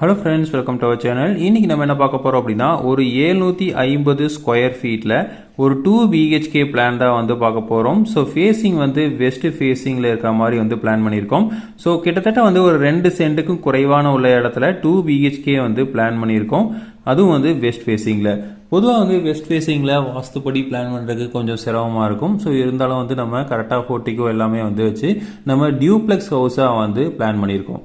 Hello friends welcome to our channel இன்றைக்கி நம்ம என்ன பார்க்க போகிறோம் அப்படின்னா ஒரு ஏழ்நூற்றி ஐம்பது ஸ்கொயர் ஃபீட்டில் ஒரு டூ பிஹெச்கே பிளான் தான் வந்து பார்க்க போகிறோம் ஸோ ஃபேஸிங் வந்து வெஸ்ட் ஃபேஸிங்கில் இருக்கிற மாதிரி வந்து பிளான் பண்ணியிருக்கோம். ஸோ கிட்டத்தட்ட வந்து ஒரு ரெண்டு சென்ட்டுக்கும் குறைவான உள்ள இடத்துல டூ பிஹெச்கே வந்து பிளான் பண்ணியிருக்கோம். அதுவும் வந்து வெஸ்ட் ஃபேஸிங்கில் பொதுவாக வந்து வெஸ்ட் ஃபேஸிங்கில் வாஸ்துப்படி பிளான் பண்ணுறதுக்கு கொஞ்சம் சிரமமாக இருக்கும். ஸோ இருந்தாலும் வந்து நம்ம கரெக்டாக ஃபோர்ட்டிக்கோ எல்லாமே வந்து வச்சு நம்ம டியூப்ளெக்ஸ் ஹவுஸாக வந்து பிளான் பண்ணியிருக்கோம்.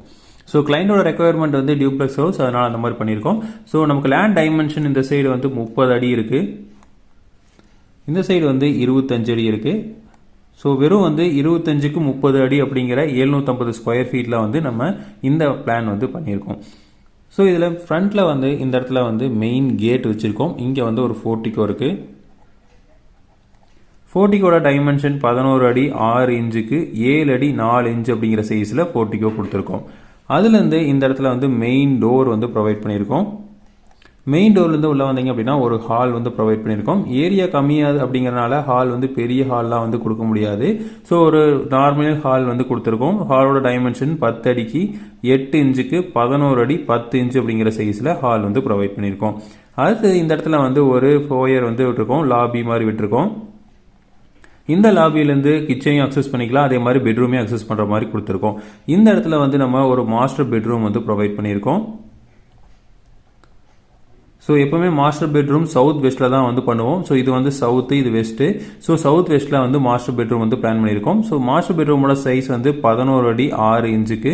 ஸோ கிளைண்டோட ரெக்குயர்மெண்ட் வந்து டியூப்ளெக்ஸ் ஹவுஸ் அதனால் அந்த மாதிரி பண்ணியிருக்கோம். ஸோ நமக்கு லேண்ட் டைமென்ஷன் இந்த சைடு வந்து முப்பது அடி இருக்குது இந்த சைடு வந்து இருபத்தஞ்சு அடி இருக்குது ஸோ வெறும் வந்து இருபத்தஞ்சுக்கு முப்பது அடி அப்படிங்கிற எழுநூற்றம்பது ஸ்கொயர் ஃபீட்டில் வந்து நம்ம இந்த பிளான் வந்து பண்ணியிருக்கோம். ஸோ இதில் ஃப்ரண்ட்டில் வந்து இந்த இடத்துல வந்து மெயின் கேட் வச்சுருக்கோம். இங்கே வந்து ஒரு ஃபோர்ட்டிக்கோ இருக்குது ஃபோர்ட்டிக்கோட டைமென்ஷன் பதினோரு அடி ஆறு இன்ச்சுக்கு ஏழு அடி நாலு இன்ச்சு அப்படிங்கிற சைஸில் ஃபோர்ட்டிக்கோ கொடுத்துருக்கோம். அதுலேருந்து இந்த இடத்துல வந்து மெயின் டோர் வந்து ப்ரொவைட் பண்ணியிருக்கோம். மெயின் டோர்லேருந்து உள்ளே வந்தீங்க அப்படின்னா ஒரு ஹால் வந்து ப்ரொவைட் பண்ணியிருக்கோம். ஏரியா கம்மியாது அப்படிங்கிறனால ஹால் வந்து பெரிய ஹால்லாம் வந்து கொடுக்க முடியாது. ஸோ ஒரு நார்மல் ஹால் வந்து கொடுத்துருக்கோம். ஹாலோட டைமென்ஷன் பத்து அடிக்கு எட்டு இன்ச்சுக்கு பதினோரு அடி பத்து இன்ச்சு அப்படிங்கிற சைஸில் ஹால் வந்து ப்ரொவைட் பண்ணியிருக்கோம். அடுத்து இந்த இடத்துல வந்து ஒரு ஃபோயர் வந்து விட்டுருக்கோம். லாபி மாதிரி விட்டுருக்கோம். இந்த லாபியிலேருந்து கிச்சனையும் அக்சஸ் பண்ணிக்கலாம். அதே மாதிரி பெட்ரூமையும் அக்சஸ் பண்ணுற மாதிரி கொடுத்துருக்கோம். இந்த இடத்துல வந்து நம்ம ஒரு மாஸ்டர் பெட்ரூம் வந்து ப்ரொவைட் பண்ணியிருக்கோம். ஸோ எப்போவுமே மாஸ்டர் பெட்ரூம் சவுத் வெஸ்ட்டில் தான் வந்து பண்ணுவோம். ஸோ இது வந்து சவுத்து இது வெஸ்ட்டு ஸோ சவுத் வெஸ்ட்டில் வந்து மாஸ்டர் பெட்ரூம் வந்து பிளான் பண்ணியிருக்கோம். ஸோ மாஸ்டர் பெட்ரூமோட சைஸ் வந்து பதினோரு அடி ஆறு இன்ச்சுக்கு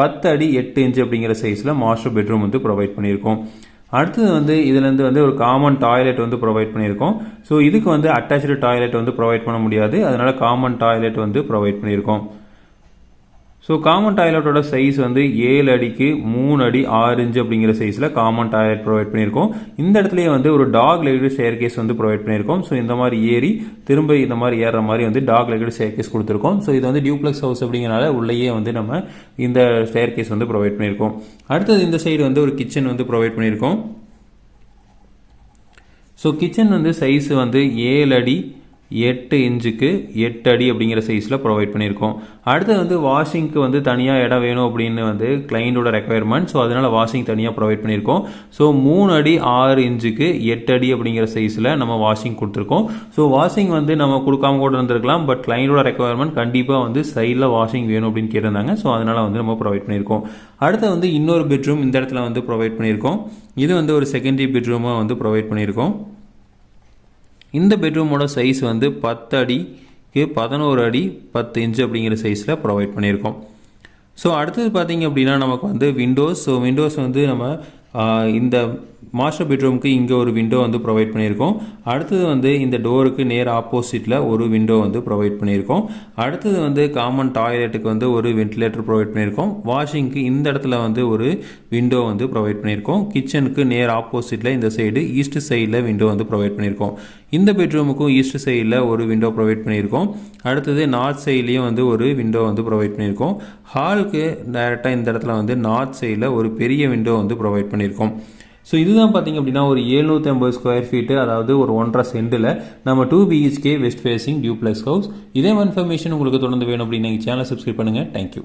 பத்து அடி எட்டு இன்ச்சு அப்படிங்கிற சைஸில் மாஸ்டர் பெட்ரூம் வந்து ப்ரொவைட் பண்ணியிருக்கோம். அடுத்தது வந்து இதுலேருந்து வந்து ஒரு காமன் டாய்லெட் வந்து ப்ரொவைட் பண்ணியிருக்கோம். ஸோ இதுக்கு வந்து அட்டாச்சு டாய்லெட் வந்து ப்ரொவைட் பண்ண முடியாது. அதனால காமன் டாய்லெட் வந்து ப்ரொவைட் பண்ணியிருக்கோம். ஸோ காமன் டாய்லெட்டோட சைஸ் வந்து ஏழு அடிக்கு மூணு அடி ஆறு இன்ச்சு அப்படிங்கிற சைஸில் காமன் டாய்லெட் ப்ரொவைட் பண்ணியிருக்கோம். இந்த இடத்துலையே வந்து ஒரு டாக் லெக்டு ஸ்டேர் கேஸ் வந்து ப்ரொவைட் பண்ணியிருக்கோம். ஸோ இந்த மாதிரி ஏறி திரும்ப இந்த மாதிரி ஏறுற மாதிரி வந்து டாக் லெக்டு ஸ்டேர் கேஸ் கொடுத்துருக்கோம். ஸோ இது வந்து டியூப்ளெக்ஸ் ஹவுஸ் அப்படிங்கிறனால உள்ளேயே வந்து நம்ம இந்த ஸ்டேர் கேஸ் வந்து ப்ரொவைட் பண்ணியிருக்கோம். அடுத்தது இந்த சைடு வந்து ஒரு கிச்சன் வந்து ப்ரொவைட் பண்ணியிருக்கோம். ஸோ கிச்சன் வந்து சைஸ் வந்து ஏழு அடி எட்டு இன்ச்சுக்கு எட்டு அடி அப்படிங்கிற சைஸில் ப்ரொவைட் பண்ணியிருக்கோம். அடுத்து வந்து வாஷிங்க்கு வந்து தனியாக இடம் வேணும் அப்படின்னு வந்து கிளைண்டோட ரெக்குயர்மெண்ட் ஸோ அதனால் வாஷிங் தனியாக ப்ரொவைட் பண்ணியிருக்கோம். ஸோ மூணு அடி ஆறு இன்ச்சுக்கு எட்டு அடி அப்படிங்கிற சைஸில் நம்ம வாஷிங் கொடுத்துருக்கோம். ஸோ வாஷிங் வந்து நம்ம கொடுக்காம கூட இருந்திருக்கலாம். பட் கிளைண்டோட ரெக்குயர்மெண்ட் கண்டிப்பாக வந்து சைடில் வாஷிங் வேணும் அப்படின்னு கேட்டிருந்தாங்க. ஸோ அதனால் வந்து நம்ம ப்ரொவைட் பண்ணியிருக்கோம். அடுத்து வந்து இன்னொரு பெட்ரூம் இந்த இடத்துல வந்து ப்ரொவைட் பண்ணியிருக்கோம். இது வந்து ஒரு செகண்டரி பெட்ரூமாக வந்து ப்ரொவைட் பண்ணியிருக்கோம். இந்த பெட்ரூமோட சைஸ் வந்து பத்து அடிக்கு பதினோரு அடி பத்து இன்ச்சு அப்படிங்கிற சைஸில் ப்ரொவைட் பண்ணியிருக்கோம். ஸோ அடுத்தது பார்த்தீங்க அப்படின்னா நமக்கு வந்து விண்டோஸ் ஸோ விண்டோஸ் வந்து நம்ம இந்த மாஸ்டர் பெட்ரூமுக்கு இங்கே ஒரு விண்டோ வந்து ப்ரொவைட் பண்ணியிருக்கோம். அடுத்தது வந்து இந்த டோருக்கு நேர் ஆப்போசிட்டில் ஒரு விண்டோ வந்து ப்ரொவைட் பண்ணியிருக்கோம். அடுத்தது வந்து காமன் டாய்லெட்டுக்கு வந்து ஒரு வென்டிலேட்டர் ப்ரொவைட் பண்ணியிருக்கோம். வாஷிங்க்கு இந்த இடத்துல வந்து ஒரு விண்டோ வந்து ப்ரொவைட் பண்ணியிருக்கோம். கிச்சனுக்கு நேர் ஆப்போசிட்டில் இந்த சைடு ஈஸ்ட் சைடில் விண்டோ வந்து ப்ரொவைட் பண்ணியிருக்கோம். இந்த பெட்ரூமுக்கும் ஈஸ்ட் சைடில் ஒரு விண்டோ ப்ரொவைட் பண்ணியிருக்கோம். அடுத்தது நார்த் சைட்லேயும் வந்து ஒரு விண்டோ வந்து ப்ரொவைட் பண்ணியிருக்கோம். ஹாலுக்கு டைரெக்டாக இந்த இடத்துல வந்து நார்த் சைடில் ஒரு பெரிய விண்டோ வந்து ப்ரொவைட் பண்ணியிருக்கோம். ஸோ இதுதான் பார்த்தீங்க அப்படின்னா ஒரு ஏழ்நூற்றி ஐம்பது ஸ்கொயர் ஃபீட்டு அதாவது ஒரு ஒன்றரை சென்டில் நம்ம two BHK west facing duplex house இதே இன்ஃபர்மேஷன் உங்களுக்கு தொடர்ந்து வேணும் அப்படின்னு நீங்கள் சேனல் சப்ஸ்கிரைப் பண்ணுங்கள் தேங்க்யூ